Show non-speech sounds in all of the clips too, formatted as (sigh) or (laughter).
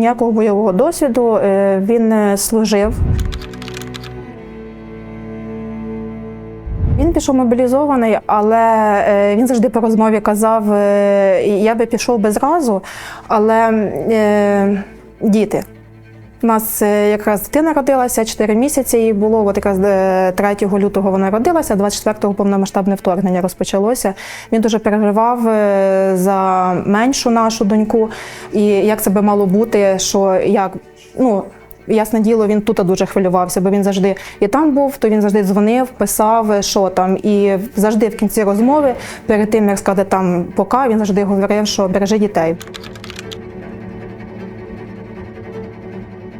Ніякого бойового досвіду е, він не служив. Він пішов мобілізований, але е, він завжди по розмові казав: е, я би пішов би зразу, але діти. У нас е, якраз дитина родилася, 4 місяці їй було. От якраз е, 3 лютого вона родилася, 24-го повномасштабне вторгнення розпочалося. Він дуже переживав е, за меншу нашу доньку і як це би мало бути, що як ну. Ясне діло, він тут дуже хвилювався, бо він завжди і там був, то він завжди дзвонив, писав, що там. І завжди в кінці розмови, перед тим як сказати там пока, він завжди говорив, що бережи дітей.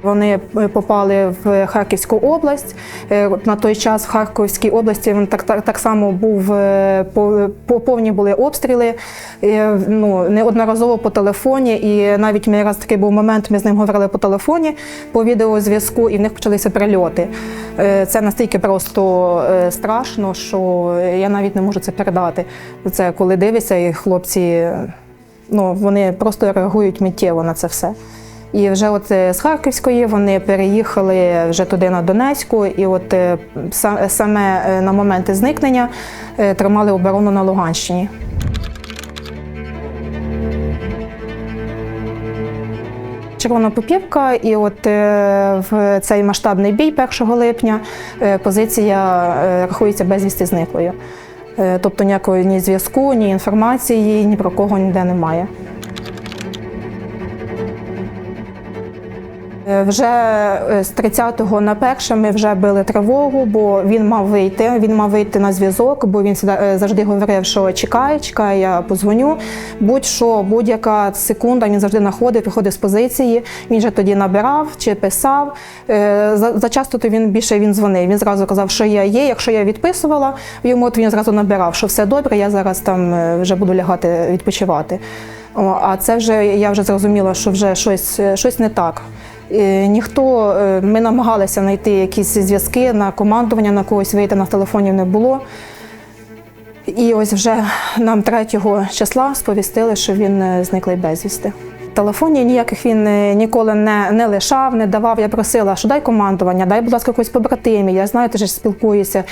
Вони е, попали в Харківську область. Е, На той час в Харківській області так, так, так само був е, по, по повні були обстріли. Ну, неодноразово по телефоні. І навіть мій раз такий був момент, ми з ним говорили по телефоні, по відеозв'язку, і в них почалися прильоти. Це настільки просто страшно, що я навіть не можу це передати. Це коли дивишся, і хлопці ну, вони просто реагують миттєво на це все. І вже от е, з Харківської вони переїхали вже туди на Донецьку, і от е, саме е, на моменти зникнення тримали оборону на Луганщині. Червона попівка, і от в цей масштабний бій 1 липня позиція рахується безвісти зниклою. Тобто ніякого ні зв'язку, ні інформації, ні про кого ніде немає. Вже е, з 30-го на перше ми вже били тривогу, бо він мав вийти. Він мав вийти на зв'язок, бо він е, завжди говорив, що чекай, чекай, я позвоню. Будь-що, будь-яка секунда він завжди знаходив, виходив з позиції. Він же тоді набирав чи писав. Е, За, за часто то він більше він дзвонив. Він зразу казав, що я є. Якщо я відписувала йому, то він зразу набирав, що все добре, я зараз там е, вже буду лягати відпочивати. А це вже я вже зрозуміла, що вже щось, е, щось не так. Е, Ніхто, е, ми намагалися знайти якісь зв'язки на командування, на когось вийти на телефонів не було. І ось вже нам 3 числа сповістили, що він е, зниклий безвісти. Телефонів ніяких він е, ніколи не, не лишав, не давав. Я просила, що дай командування, дай, будь ласка, якось побратимі. Я знаю, ти ж спілкуєшся.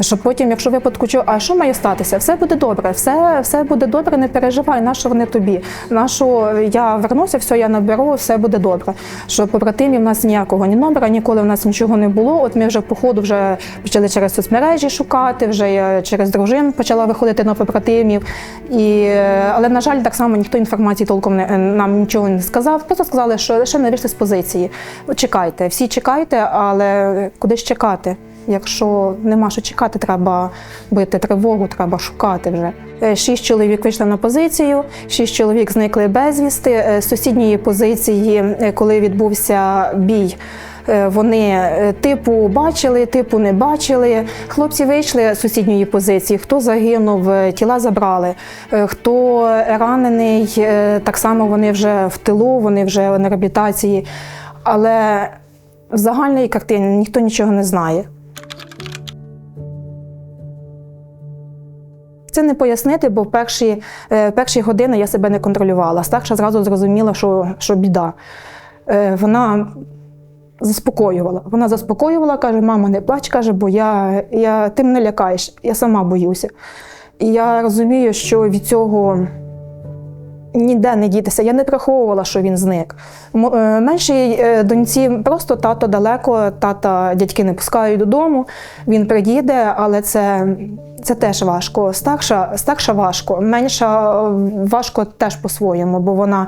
Щоб потім, якщо випадку чого, а що має статися? Все буде добре, все, все буде добре, не переживай, на що вони тобі. На що я вернуся, все, я наберу, все буде добре. Що побратимів в нас ніякого, ні номера, ніколи в нас нічого не було. От ми вже по ходу вже почали через соцмережі шукати, вже я через дружин почала виходити на побратимів. І, е, але, на жаль, так само ніхто інформації толком не, нам нічого не сказав. Просто сказали, що лише не вийшли з позиції. Чекайте, всі чекайте, але куди ж чекати? Якщо нема що чекати, треба бити тривогу, треба шукати вже. Е, Шість чоловік вийшли на позицію, шість чоловік зникли безвісти. Е, З сусідньої позиції, е, коли відбувся бій, вони е, типу бачили, типу не бачили. Хлопці вийшли з сусідньої позиції. Хто загинув, е, тіла забрали. Е, Хто ранений, е, так само вони вже в тилу, вони вже на реабілітації. Але в загальній картині ніхто нічого не знає. Це не пояснити, бо в перші, е, перші години я себе не контролювала. Старша зразу зрозуміла, що, що біда. Е, Вона заспокоювала. Вона заспокоювала, каже: мама, не плач, каже, бо я, я, ти мене лякаєш, я сама боюся. І я розумію, що від цього ніде не дітися. Я не приховувала, що він зник. Е, Меншій е, доньці просто тато далеко, тата дядьки не пускають додому. Він приїде, але це, це теж важко. Старша, старша важко, менша е, важко теж по-своєму, бо вона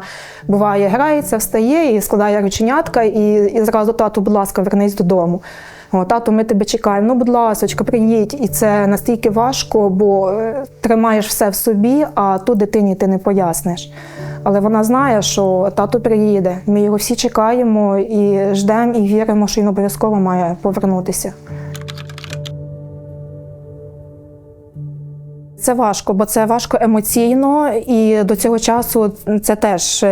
буває, грається, встає і складає рученятка, і, і зразу тату, будь ласка, вернись додому. Тату, ми тебе чекаємо. Ну, будь ласка, приїдь. І це настільки важко, бо е, тримаєш все в собі, а ту дитині ти не поясниш. Але вона знає, що тато приїде. Ми його всі чекаємо і ждемо, і віримо, що він обов'язково має повернутися. Це важко, бо це важко емоційно, і до цього часу це теж.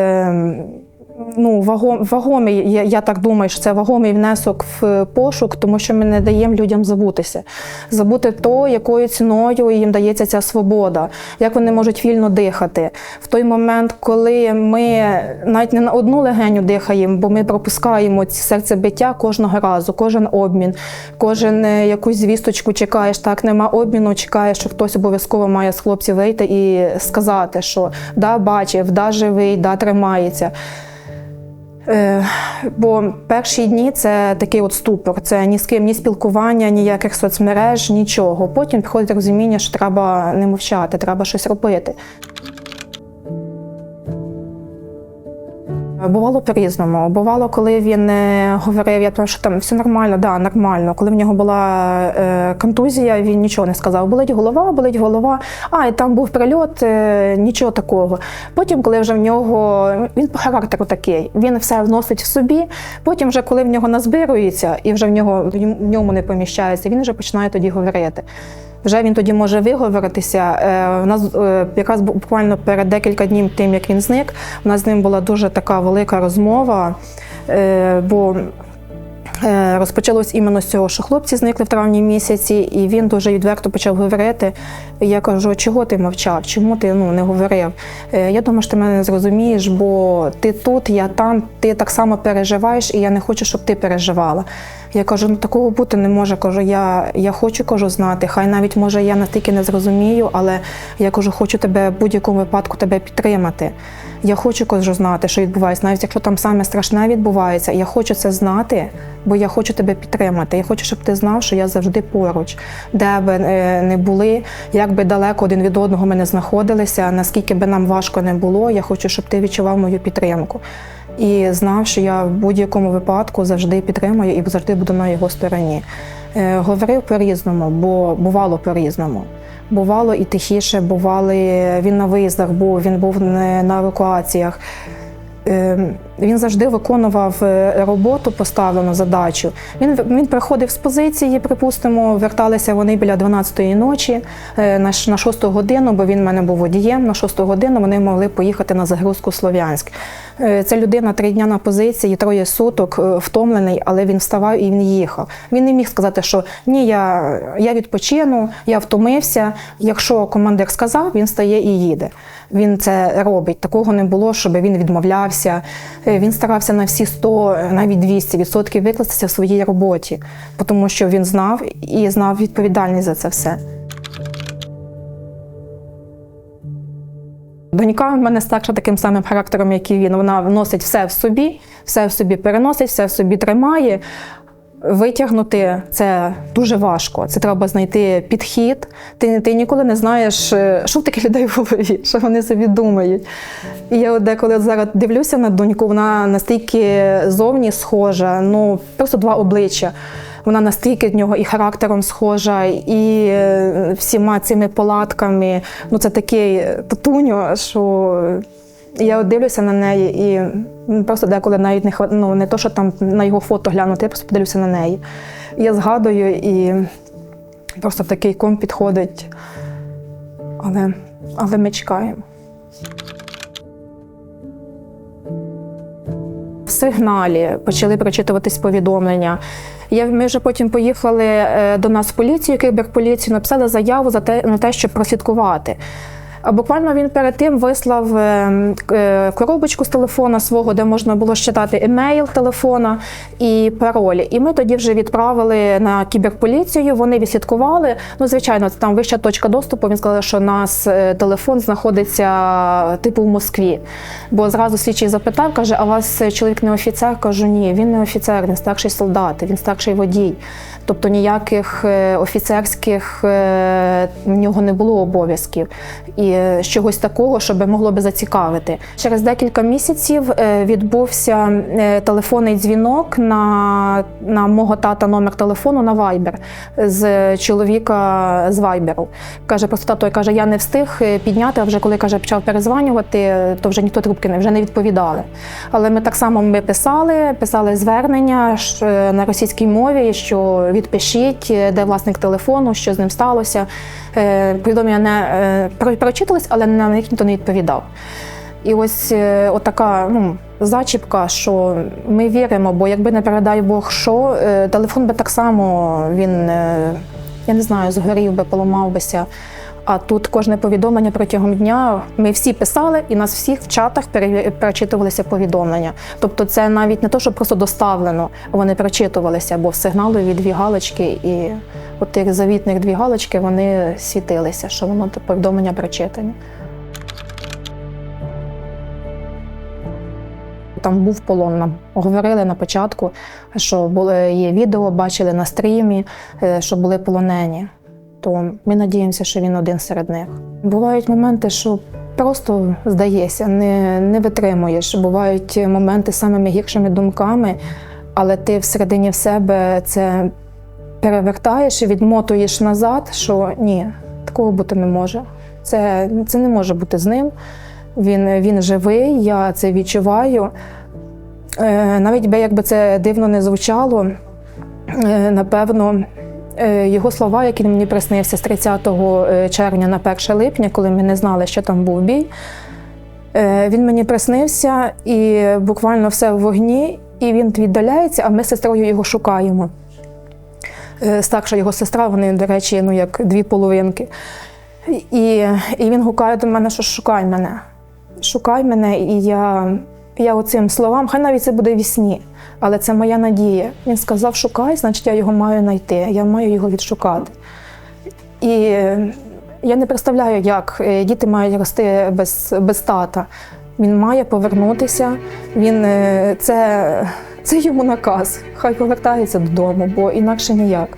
Ну, вагом, вагомий, я, я так думаю, що це вагомий внесок в пошук, тому що ми не даємо людям забутися. Забути то, якою ціною їм дається ця свобода, як вони можуть вільно дихати. В той момент, коли ми навіть не на одну легеню дихаємо, бо ми пропускаємо серцебиття кожного разу, кожен обмін, кожен е, якусь звісточку чекаєш, так нема обміну, чекаєш, що хтось обов'язково має з хлопців вийти і сказати, що да, бачив, да, живий, да, тримається. Е, Бо перші дні це такий от ступор, це ні з ким, ні спілкування, ніяких соцмереж, нічого. Потім приходить розуміння, що треба не мовчати, треба щось робити. Бувало по-різному. Бувало, коли він е, говорив, я думаю, що там все нормально, да, нормально. Коли в нього була е, контузія, він нічого не сказав. Болить голова, болить голова. А, і там був прильот, е, нічого такого. Потім, коли вже в нього він по характеру такий, він все вносить в собі. Потім, вже коли в нього назбирується і вже в нього в ньому не поміщається, він вже починає тоді говорити. Вже він тоді може виговоритися. Е, У нас е, якраз буквально перед декілька днів тим, як він зник, у нас з ним була дуже така велика розмова, е, бо е, розпочалось іменно з цього, що хлопці зникли в травні місяці, і він дуже відверто почав говорити. Я кажу, чого ти мовчав? Чому ти ну, не говорив? Е, Я думаю, що ти мене не зрозумієш, бо ти тут, я там, ти так само переживаєш, і я не хочу, щоб ти переживала. Я кажу, ну такого бути не може. Кажу, я, я хочу кажу, знати. Хай навіть може я настільки не зрозумію, але я кажу, хочу тебе в будь-якому випадку тебе підтримати. Я хочу кажу, знати, що відбувається, навіть якщо там саме страшне відбувається, я хочу це знати, бо я хочу тебе підтримати. Я хочу, щоб ти знав, що я завжди поруч, де би е, не були, як би далеко один від одного ми не знаходилися, наскільки би нам важко не було. Я хочу, щоб ти відчував мою підтримку. І знав, що я в будь-якому випадку завжди підтримую і завжди буду на його стороні. Е, говорив по-різному, бо бувало по-різному. Бувало і тихіше, бували він на виїздах був, він був не на евакуаціях. Він завжди виконував е, роботу, поставлену задачу. Він він приходив з позиції, припустимо, верталися вони біля 12-ї ночі е, на ш- на 6 годину, бо він в мене був водієм. На 6 годину вони могли поїхати на загрузку Слов'янськ. Е, Ця людина три дня на позиції, троє суток, е, втомлений, але він вставав і він їхав. Він не міг сказати, що ні, я, я відпочину, я втомився. Якщо командир сказав, він стає і їде. Він це робить. Такого не було, щоб він відмовлявся. Е, Він старався на всі 100, навіть 200% викластися в своїй роботі, тому що він знав і знав відповідальність за це все. Донька в мене старша таким самим характером, як і він. Вона вносить все в собі, все в собі переносить, все в собі тримає. Витягнути це дуже важко. Це треба знайти підхід. Ти, ти ніколи не знаєш, е, що в таких людей в голові, (laughs) що вони собі думають. І я деколи зараз дивлюся на доньку, вона настільки зовні схожа, ну просто два обличчя. Вона настільки в нього і характером схожа, і е, всіма цими поладками. Ну це такий татуньо, що я дивлюся на неї і просто деколи навіть не ну, не то, що там на його фото глянути, я просто подивлюся на неї. Я згадую і просто в такий ком підходить. Але, але ми чекаємо. В сигналі почали прочитуватись повідомлення. Я, ми вже потім поїхали е, до нас в поліцію, киберполіцію, написали заяву за те, на те, щоб прослідкувати. Буквально він перед тим вислав е, е, коробочку з телефона свого, де можна було считати емейл телефона і паролі. І ми тоді вже відправили на кіберполіцію. Вони відслідкували. Ну, звичайно, там вища точка доступу. Він сказав, що у нас е, телефон знаходиться типу в Москві. Бо зразу слідчий запитав, каже: А у вас чоловік не офіцер? Кажу, ні, він не офіцер, він старший солдат, він старший водій. Тобто ніяких офіцерських в нього не було обов'язків і е, чогось такого, щоб могло би зацікавити. Через декілька місяців е, відбувся е, телефонний дзвінок на, на мого тата номер телефону на Viber з чоловіка з Viber. Каже, просто тато каже, я не встиг підняти, а вже коли каже, почав перезванювати, то вже ніхто трубки не вже не відповідали. Але ми так само ми писали, писали звернення на російській мові, що відпишіть, де власник телефону, що з ним сталося. Повідомлення не про- прочитались, але на них ніхто не відповідав. І ось така отака ну, зачіпка, що ми віримо, бо якби не передай Бог, що е, телефон би так само він, е, я не знаю, згорів би, поламав бися. А тут кожне повідомлення протягом дня ми всі писали, і нас всіх в чатах пере- перечитувалися повідомлення. Тобто, це навіть не то, що просто доставлено, вони перечитувалися, бо в сигналові дві галочки, і от тих завітних дві галочки вони світилися, що воно повідомлення прочитані. Там був полон. Нам говорили на початку, що були є відео, бачили на стрімі, е, що були полонені. То ми надіємося, що він один серед них. Бувають моменти, що просто здається, не, не витримуєш. Бувають моменти з самими гіршими думками, але ти всередині в себе це перевертаєш і відмотуєш назад, що ні, такого бути не може. Це, це не може бути з ним. Він, він живий, я це відчуваю. Е, навіть би якби це дивно не звучало, е, напевно, його слова, які мені приснився з 30 червня на 1 липня, коли ми не знали, що там був бій. Е, Він мені приснився і буквально все в вогні, і він віддаляється, а ми з сестрою його шукаємо. Е, Старша його сестра, вони, до речі, ну як дві половинки. І, і він гукає до мене, що шукай мене. Шукай мене, і я, я оцим словам, хай навіть це буде в сні, але це моя надія. Він сказав, шукай, значить я його маю знайти, я маю його відшукати. І я не представляю, як е, діти мають рости без, без тата. Він має повернутися, він, е, це, це йому наказ. Хай повертається додому, бо інакше ніяк.